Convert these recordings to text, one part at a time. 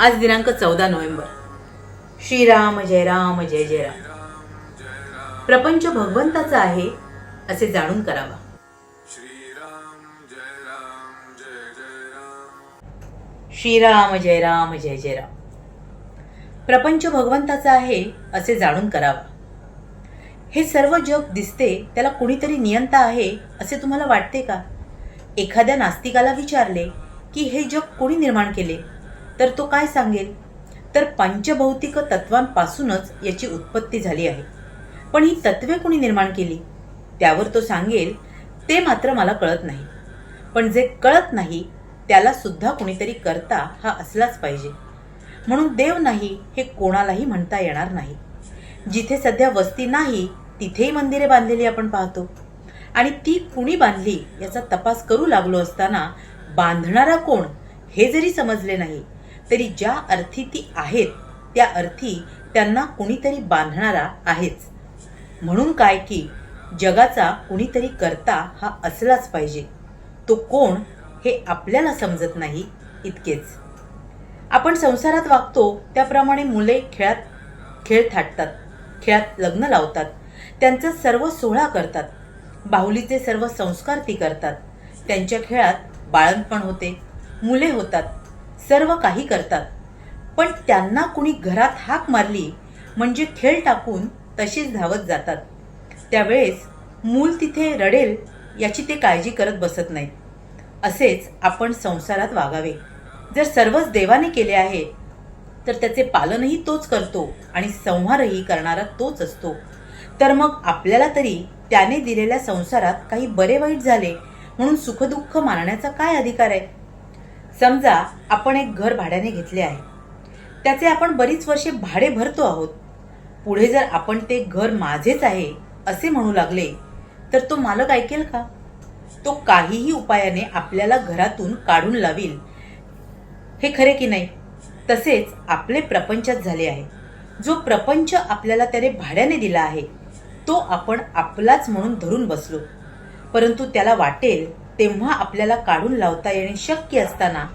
आज दिनांक चौदा नोव्हेंबर. श्रीराम जय राम जय जय राम. राम प्रपंच भगवंताचा आहे असे जाणून करावा. श्रीराम जय राम जय जय राम श्रीराम जय राम जय जय राम. प्रपंच भगवंताचा आहे असे जाणून करावा. हे सर्व जग दिसते त्याला कुणीतरी नियंता आहे असे तुम्हाला वाटते का? एखाद्या नास्तिकाला विचारले की हे जग कोणी निर्माण केले? तर तो काय सांगेल? तर पंचभौतिक तत्वांपासूनच याची उत्पत्ती झाली आहे. पण ही तत्वे कोणी निर्माण केली? त्यावर तो सांगेल ते मात्र मला कळत नाही. पण जे कळत नाही त्याला सुद्धा कुणीतरी करता हा असलाच पाहिजे. म्हणून देव नाही हे कोणालाही म्हणता येणार नाही. जिथे सध्या वस्ती नाही तिथेही मंदिरे बांधलेली आपण पाहतो. आणि ती कुणी बांधली याचा तपास करू लागलो असताना बांधणारा कोण हे जरी समजले नाही तरी ज्या अर्थी ती आहेत त्या अर्थी त्यांना कुणीतरी बांधणारा आहेच. म्हणून काय की जगाचा कुणीतरी करता हा असलाच पाहिजे. तो कोण हे आपल्याला समजत नाही इतकेच. आपण संसारात वागतो त्याप्रमाणे मुले खेळात खेळ थाटतात खेळात लग्न लावतात त्यांचा सर्व सोहळा करतात बाहुलीचे सर्व संस्कार ती करतात त्यांच्या खेळात बाळंतपण होते मुले होतात सर्व काही करतात. पण त्यांना कुणी घरात हाक मारली म्हणजे खेळ टाकून तशीच धावत जातात. त्यावेळेस मूल तिथे रडेल याची ते काळजी करत बसत नाहीत. असेच आपण संसारात वागावे. जर सर्वच देवाने केले आहे तर त्याचे पालनही तोच करतो आणि संहारही करणारा तोच असतो. तर मग आपल्याला तरी त्याने दिलेल्या संसारात काही बरे वाईट झाले म्हणून सुखदुःख मानण्याचा काय अधिकार आहे? समजा आपण एक घर भाड्याने घेतले आहे. त्याचे आपण बरीच वर्षे भाडे भरतो आहोत. पुढे जर आपण ते घर माझेच आहे असे म्हणू लागले तर तो मालक ऐकेल का? तो काहीही उपायाने आपल्याला घरातून काढून लावील. हे खरे की नाही? तसेच आपले प्रपंचात झाले आहे. जो प्रपंच आपल्याला त्याने भाड्याने दिला आहे तो आपण आपलाच म्हणून धरून बसलो. परंतु त्याला वाटेल तेव्हा आपल्याला काढून लावता येणे शक्य असताना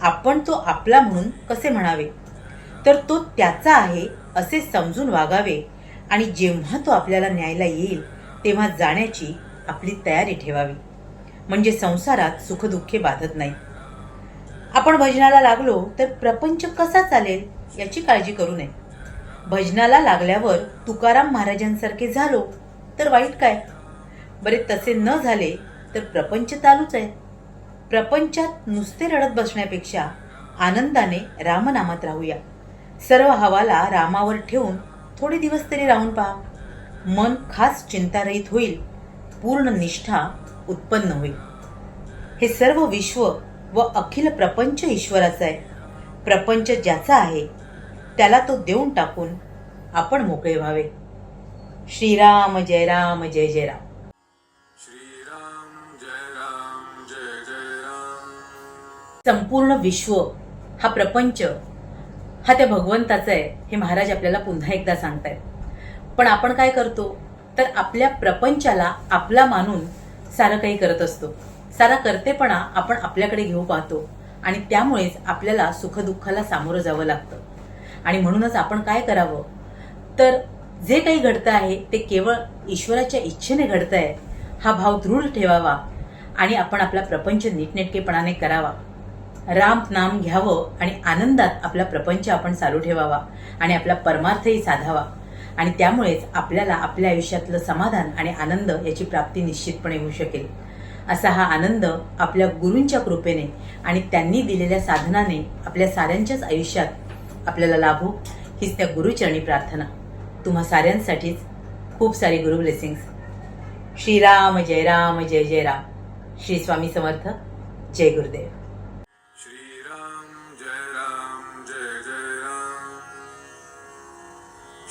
आपण तो आपला म्हणून कसे म्हणावे? तर तो त्याचा आहे असे समजून वागावे. आणि जेव्हा तो आपल्याला न्यायला येईल तेव्हा जाण्याची आपली तयारी ठेवावी. म्हणजे संसारात सुखदुःखे बाधत नाही. आपण भजनाला लागलो तर प्रपंच कसा चालेल याची काळजी करू नये. भजनाला लागल्यावर तुकाराम महाराजांसारखे झालो तर वाईट काय? बरे तसे न झाले तर प्रपंच चालूच आहे. प्रपंचात नुसते रडत बसण्यापेक्षा आनंदाने रामनामात राहूया. सर्व हवाला रामावर ठेवून थोडे दिवस तरी राहून पहा. मन खास चिंतारहित होईल. पूर्ण निष्ठा उत्पन्न होईल. हे सर्व विश्व व अखिल प्रपंच ईश्वराचा आहे. प्रपंच ज्याचा आहे त्याला तो देऊन टाकून आपण मोकळे व्हावे. श्रीराम जय राम जय जय राम. संपूर्ण विश्व हा प्रपंच हा त्या भगवंताचा आहे हे महाराज आपल्याला पुन्हा एकदा सांगतायत. पण आपण काय करतो? तर आपल्या प्रपंचाला आपला मानून सारं काही करत असतो. सारा करतेपणा आपण आपल्याकडे घेऊ पाहतो आणि त्यामुळेच आपल्याला सुखदुःखाला सामोरं जावं लागतं. आणि म्हणूनच आपण काय करावं? तर जे काही घडतं आहे ते केवळ ईश्वराच्या इच्छेने घडतं आहे हा भाव दृढ ठेवावा आणि आपण आपला प्रपंच नीटनेटकेपणाने करावा. राम नाम घ्यावं आणि आनंदात आपला प्रपंच आपण चालू ठेवावा आणि आपला परमार्थही साधावा. आणि त्यामुळेच आपल्याला आपल्या आयुष्यातलं समाधान आणि आनंद याची प्राप्ती निश्चितपणे होऊ शकेल. असा हा आनंद आपल्या गुरूंच्या कृपेने आणि त्यांनी दिलेल्या साधनाने आपल्या साऱ्यांच्याच आयुष्यात आपल्याला लाभो हीच त्या गुरुचरणी प्रार्थना. तुम्हा साऱ्यांसाठीच खूप सारी गुरु ब्लेसिंग्स. श्रीराम जय राम जय जय राम. श्री स्वामी समर्थ. जय गुरुदेव.